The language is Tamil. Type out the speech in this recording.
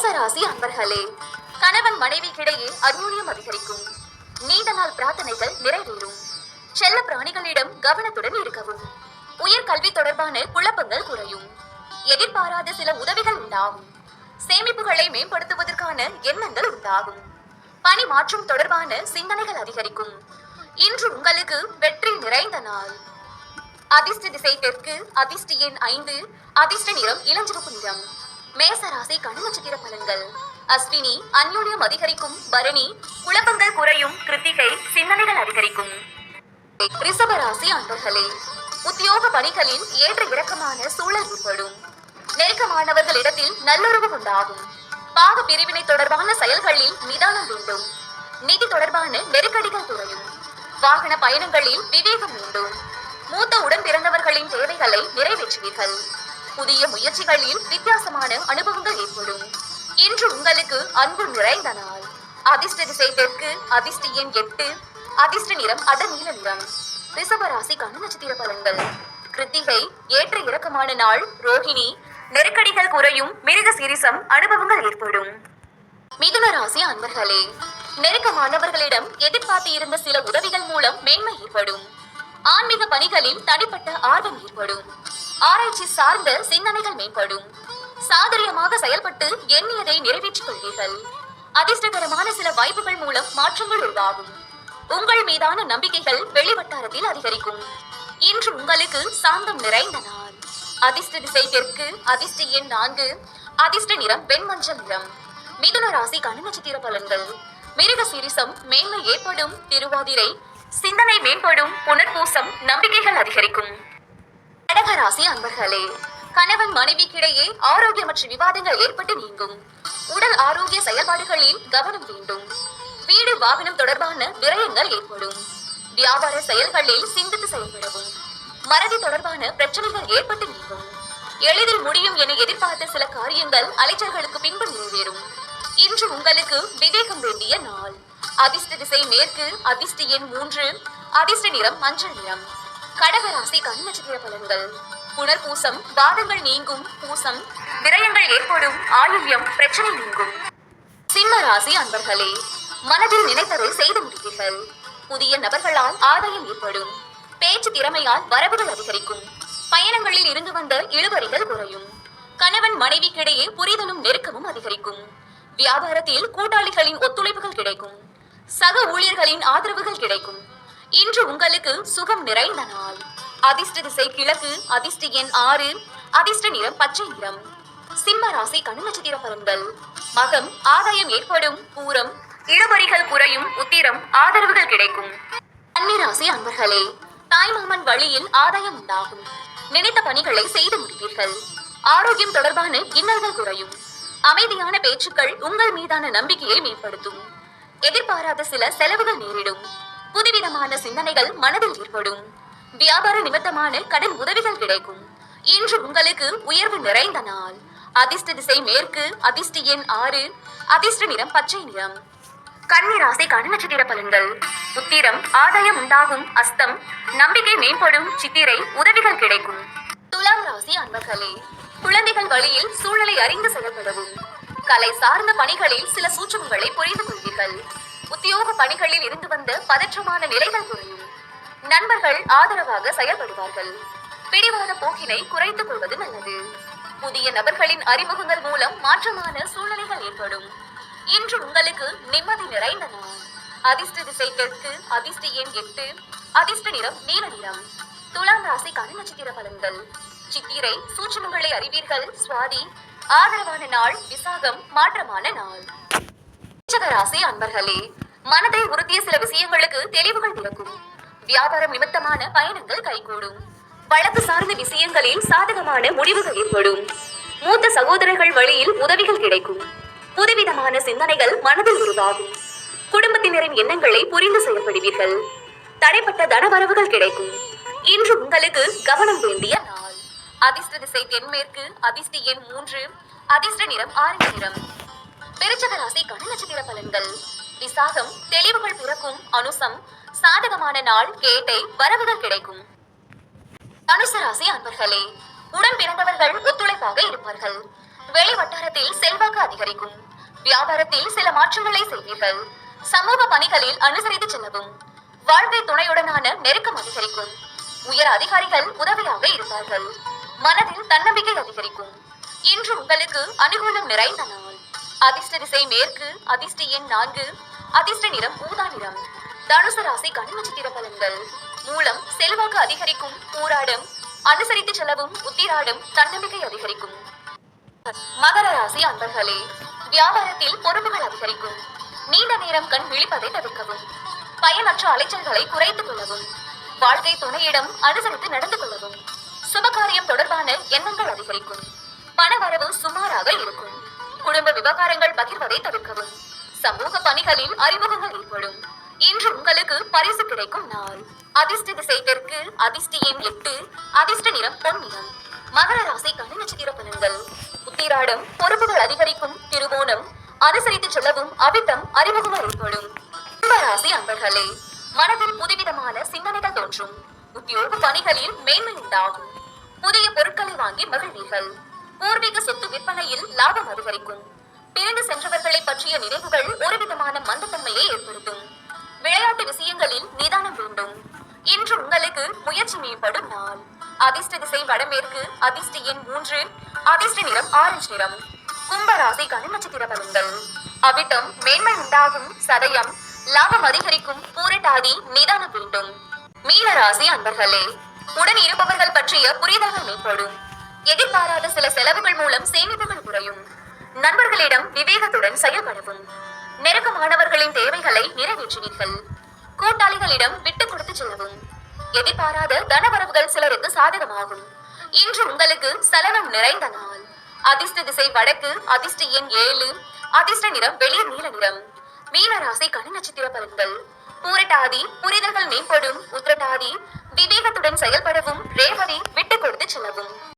மேசராசி அன்பர்களே கணவன் மனைவிக்கிடையே அந்யோன்யம் அதிகரிக்கும். நீண்ட நாள் பிரார்த்தனைகள் நிறைவேறும். செல்ல பிராணிகளிடம் கவனத்துடன் இருக்கவும். உயர் கல்வி தொடர்பான குழப்பங்கள் குறையும். எதிர்பாராத சில உதவிகள் உண்டாகும். சேமிப்புகளை மேம்படுத்துவதற்கான எண்ணங்கள் உண்டாகும். பணி மாற்றம் தொடர்பான சிந்தனைகள் அதிகரிக்கும். இன்று உங்களுக்கு வெற்றி நிறைந்த நாள். அதிர்ஷ்ட திசை தெற்கு அதிர்ஷ்ட எண் ஐந்து அதிர்ஷ்ட நிறம் இளஞ்சிவப்பு நிறம். மேசராசி கண் நட்சத்திர பலன்கள் அஸ்வினி அந்யோன்யம் அதிகரிக்கும் பரணி குழப்பங்கள் குறையும் கிருத்திகை சிந்தனைகள் அதிகரிக்கும். ரிஷபராசி அன்பர்களே உத்தியோக பணிகளில் ஏற்ற இறக்கமான சூழல் ஏற்படும். நெருக்கமானவர்களிடத்தில் நல்லுறவு உண்டாகும். பாக பிரிவினை தொடர்பான செயல்களில் நிதானம் வேண்டும். நிதி தொடர்பான நெருக்கடிகள் குறையும். வாகன பயணங்களில் விவேகம் வேண்டும். மூத்த உடன் பிறந்தவர்களின் தேவைகளை நிறைவேற்றுவீர்கள். புதிய முயற்சிகளில் வித்தியாசமான அனுபவங்கள் ஏற்படும். இன்று உங்களுக்கு அன்பு நிறைந்த நாள் அதிர்ஷ்ட திசை தெற்கு அதிர்ஷ்ட எண் எட்டு அதிர்ஷ்ட நிறம் அடநீல நிறம். ரிஷபராசி நட்சத்திர பலன்கள். கிருத்திகை ஏற்ற இறக்கமான நாள் ரோஹிணி. நெருக்கடிகள் குறையும் மிருக சிரிசம் அனுபவங்கள் ஏற்படும். மிதுன ராசி அன்பர்களே நெருக்கமானவர்களிடம் எதிர்பார்த்து இருந்த சில உதவிகள் மூலம் மேன்மை ஏற்படும். ஆன்மீக பணிகளில் தனிப்பட்ட ஆர்வம் ஏற்படும். ஆராய்ச்சி சார்ந்த சிந்தனைகள் மேம்படும். சாதுரியமாக செயல்பட்டு எண்ணியதை நிறைவேற்றிக் கொள்வீர்கள். அதிர்ஷ்டகரமான சில வாய்ப்புகள் மூலம் மாற்றங்கள் உருவாகும். உங்கள் மீதான நம்பிக்கைகள் வெளிவட்டாரத்தில் அதிகரிக்கும். இன்று உங்களுக்கு சாந்தம் நிறைந்த நாள். அதிர்ஷ்ட திசை தெற்கு அதிர்ஷ்ட எண் நான்கு அதிர்ஷ்ட நிறம் வெண்மஞ்சள் நிறம். மிதுன ராசி கண்ணு நட்சத்திர பலன்கள். மிருக சிரிசம் மேன்மை ஏற்படும் திருவாதிரை சிந்தனை மேம்படும் புனர்பூசம் நம்பிக்கைகள் அதிகரிக்கும். கடகராசி அன்பர்களே கணவன் மனைவிக்கிடையே ஆரோக்கியமற்ற விவாதங்கள் ஏற்பட்டு நீங்கும். உடல் ஆரோக்கிய செயல்பாடுகளில் கவனம் வேண்டும். வீடு வாகனம் தொடர்பான விரயங்கள் ஏற்படும். வியாபார செயல்களில் சிந்தித்து செயல்படவும். மறதி தொடர்பான பிரச்சனைகள் ஏற்பட்டு நீங்கும். எளிதில் முடியும் என எதிர்பார்த்த சில காரியங்கள் அலைச்சல்களுக்கு பின்பு நிறைவேறும். இன்று உங்களுக்கு விவேகம் வேண்டிய நாள். அதிர்ஷ்ட திசை மேற்கு அதிர்ஷ்ட எண் மூன்று அதிர்ஷ்ட நிறம் மஞ்சள் நிறம். கடகராசி கண் நட்சத்திர பலன்கள். புனர்பூசம் பாதங்கள் நீங்கும் பூசம் விரயங்கள் ஏற்படும் ஆயுள்யம் பிரச்சனை நீங்கும். சிம்ம ராசி அன்பர்களே மனதில் நினைத்ததை செய்து முடிப்பீர்கள். புதிய நபர்களால் ஆதாயம் ஏற்படும். பேச்சு திறமையால் வரவுகள் அதிகரிக்கும். பயணங்களில் இருந்து வந்த இழுவரிகள் குறையும். கணவன் மனைவிக்கிடையே புரிதலும் நெருக்கமும் அதிகரிக்கும். வியாபாரத்தில் கூட்டாளிகளின் ஒத்துழைப்புகள் கிடைக்கும். சக ஊழியர்களின் ஆதரவுகள் கிடைக்கும். இன்று உங்களுக்கு சுகம் நிறைந்த நாள் அதிர்ஷ்ட திசை கிழக்கு அதிர்ஷ்ட எண் ஆறு அதிர்ஷ்ட நிறம் பச்சை நிறம். சிம்ம ராசி கனு நட்சத்திர பலன்கள். மகம் ஆதாயம் ஏற்படும் பூரம் இழுபறிகள் குறையும் உத்திரம் ஆதரவுகள் கிடைக்கும். கன்னிராசி அன்பர்களே தாய்மாமன் வழியில் ஆதாயம் உண்டாகும். நினைத்த பணிகளை செய்து முடிப்பீர்கள். ஆரோக்கியம் தொடர்பான இன்னல்கள் குறையும். அமைதியான பேச்சுக்கள் உங்கள் மீதான நம்பிக்கையை மேம்படுத்தும். எதிர்பாராத சில செலவுகள் நேரிடும். புதுவிதமான சிந்தனைகள் மனதில் ஏற்படும். வியாபார நிமித்தமான கடன் உதவிகள் கிடைக்கும். இன்று உங்களுக்கு உயர்வு நிறைந்த நாள். அதிர்ஷ்ட திசை மேற்கு அதிர்ஷ்ட எண் ஆறு அதிர்ஷ்ட நிறம் பச்சை நிறம். கன்னிராசி கண்ணு நட்சத்திர பலன்கள். உத்திரம் ஆதாயம் உண்டாகும் அஸ்தம் நம்பிக்கை மேம்படும் சித்திரை உதவிகள் கிடைக்கும். துலாம் ராசி அன்பர்களே குழந்தைகள் வழியில் சூழலை அறிந்து செயல்படவும். கலை சார்ந்த பணிகளில் சில சூட்சமங்களை புரிந்து கொள்வீர்கள். உத்தியோக பணிகளில் இருந்து வந்த பதற்றமான நிலைகள் குறையும். நண்பர்கள் ஆதரவாக செயல்படுவார்கள். பிடிவாத போக்கினை குறைத்துக் கொள்வது நல்லது. புதிய நபர்களின் அறிமுகங்கள் மூலம் மாற்றமான சூழ்நிலைகள் ஏற்படும். இன்று உங்களுக்கு நிம்மதி நிறைந்த நாள் அதிர்ஷ்ட திசை தெற்கு அதிர்ஷ்ட எண் எட்டு அதிர்ஷ்ட நிறம் நீல நிறம். துலாம் ராசி கண் நட்சத்திர பலன்கள். சித்திரை சூட்சமங்களை அறிவீர்கள். சுவாதி ஆதரவான நாள் விசாகம் மாற்றமான நாள். ராசி அன்பர்களே மனதை உறுத்திய சில விஷயங்களுக்கு தெளிவுகள் பிறக்கும். வியாபாரம் நிமித்தமான பயணங்கள் கைகூடும். வழக்கு சார்ந்த விஷயங்களில் சாதகமான முடிவுகள் ஏற்படும். மூத்த சகோதரர்கள் வழியில் உதவிகள் கிடைக்கும். புதுவிதமான சிந்தனைகள் மனதில் உருவாகும். குடும்பத்தினரின் எண்ணங்களை புரிந்து செயல்படுவீர்கள் தடைப்பட்ட தனவரவுகள் கிடைக்கும். இன்று உங்களுக்கு கவனம் வேண்டிய நாள். அதிர்ஷ்ட திசை தென்மேற்கு அதிர்ஷ்ட எண் மூன்று அதிர்ஷ்ட நிறம் ஆரஞ்சு நிறம். விருச்சக ராசி நட்சத்திர பலன்கள். விசாகம் தெளிவுகள் பிறக்கும் அனுசம் சாதகமான நாள் கேட்டை வரவுகள் கிடைக்கும். தனுசு ராசி அன்பர்களே உடன் பிறந்தவர்கள் ஒத்துழைப்பாக இருப்பார்கள். வெளி வட்டாரத்தில் செல்வாக்கு அதிகரிக்கும். வியாபாரத்தில் சில மாற்றங்களை செய்வீர்கள். சமூக பணிகளில் அனுசரித்து செல்லவும். வாழ்க்கை துணையுடனான நெருக்கம் அதிகரிக்கும். உயர் அதிகாரிகள் உதவியாக இருப்பார்கள். மனதில் தன்னம்பிக்கை அதிகரிக்கும். இன்று உங்களுக்கு அனுகூலம் நிறைந்த நாள் அதிர்ஷ்ட திசை மேற்கு அதிர்ஷ்ட எண் நான்கு அதிர்ஷ்ட நிறம் ஊதா நிறம். தனுசு ராசி கண் பலன்கள் மூலம் செல்வாக்கு அதிகரிக்கும் போராடும் அனுசரித்து செலவும் உத்திராடும் தன்னம்பிக்கை அதிகரிக்கும். மகர ராசி அன்பர்களே வியாபாரத்தில் பொறுப்புகள் அதிகரிக்கும். நீண்ட நேரம் கண் விழிப்பதை தவிர்க்கவும். பயனற்ற அலைச்சல்களை குறைத்துக் கொள்ளவும். வாழ்க்கை துணையிடம் அனுசரித்து நடந்து கொள்ளவும். சுபகாரியம் தொடர்பான எண்ணங்கள் அதிகரிக்கும். பணவரவு சுமாராக இருக்கும். குடும்ப விவகாரங்கள் பகிர்வதை தவிர்க்கவும். சமூக பணிகளில் அறிமுகங்கள் ஏற்படும். இன்று உங்களுக்கு பரிசு கிடைக்கும் நாள். அதிர்ஷ்ட திசை தெற்கு அதிர்ஷ்ட எண் எட்டு அதிர்ஷ்ட நிறம் பொன் நிறம். மகர ராசி நட்சத்திர பலன்கள் உத்திராடம் பொறுப்புகள் அதிகரிக்கும் திருவோணம். அனுசரித்து செல்லவும் அவிட்டம் அறிமுகங்கள் ஏற்படும். கும்பராசி அன்பர்களே மனதில் புதுவிதமான சிந்தனைகள் தோன்றும். உத்தியோக பணிகளில் மேன்மை உண்டாகும். புதிய பொருட்களை வாங்கி மகிழ்வீர்கள். பூர்வீக சொத்து விற்பனையில் லாபம் அதிகரிக்கும். பிறந்து சென்றவர்களை பற்றிய நினைவுகள் ஒருவிதமான மந்தத்தன்மையை ஏற்படுத்தும். விளையாட்டு விஷயங்களில் நிதானம் வேண்டும். இன்று உங்களுக்கு முயற்சி மேம்படும் நாள். அதிர்ஷ்ட திசை வடமேற்கு அதிர்ஷ்ட எண் மூன்று அதிர்ஷ்ட நிறம் ஆரஞ்சு நிறம். கும்பராசி கண் நட்சத்திர பலன்கள். அவிட்டம் மேன்மை உண்டாகும் சதயம் லாபம் அதிகரிக்கும் பூரட்டாதி நிதானம் வேண்டும். மீனராசி அன்பர்களே உடன் இருப்பவர்கள் பற்றிய புரிதல்கள் மேம்படும். எதிர்பாராத சில செலவுகள் மூலம் சேமிப்புகள் குறையும். நண்பர்களிடம் விவேகத்துடன் செயல்படவும். நெருக்கமானவர்களின் தேவைகளை நிறைவேற்றுவீர்கள். கூட்டாளிகளிடம் விட்டுக் கொடுத்து செல்லவும். எதிர்பாராத தனவரவுகள் சிலருக்கு சாதகமாகும். இன்று உங்களுக்கு சலனம் நிறைந்த நாள். அதிர்ஷ்ட திசை வடக்கு அதிர்ஷ்ட எண் ஏழு அதிர்ஷ்ட நிறம் வெளிர் நீல நிறம். மீனராசி கனி நட்சத்திர பலன்கள். பூரட்டாதி புரிதல்கள் மேம்படும். உத்திரட்டாதி விவேகத்துடன் செயல்படவும் ரேவதி விட்டுக் கொடுத்து செல்லவும்.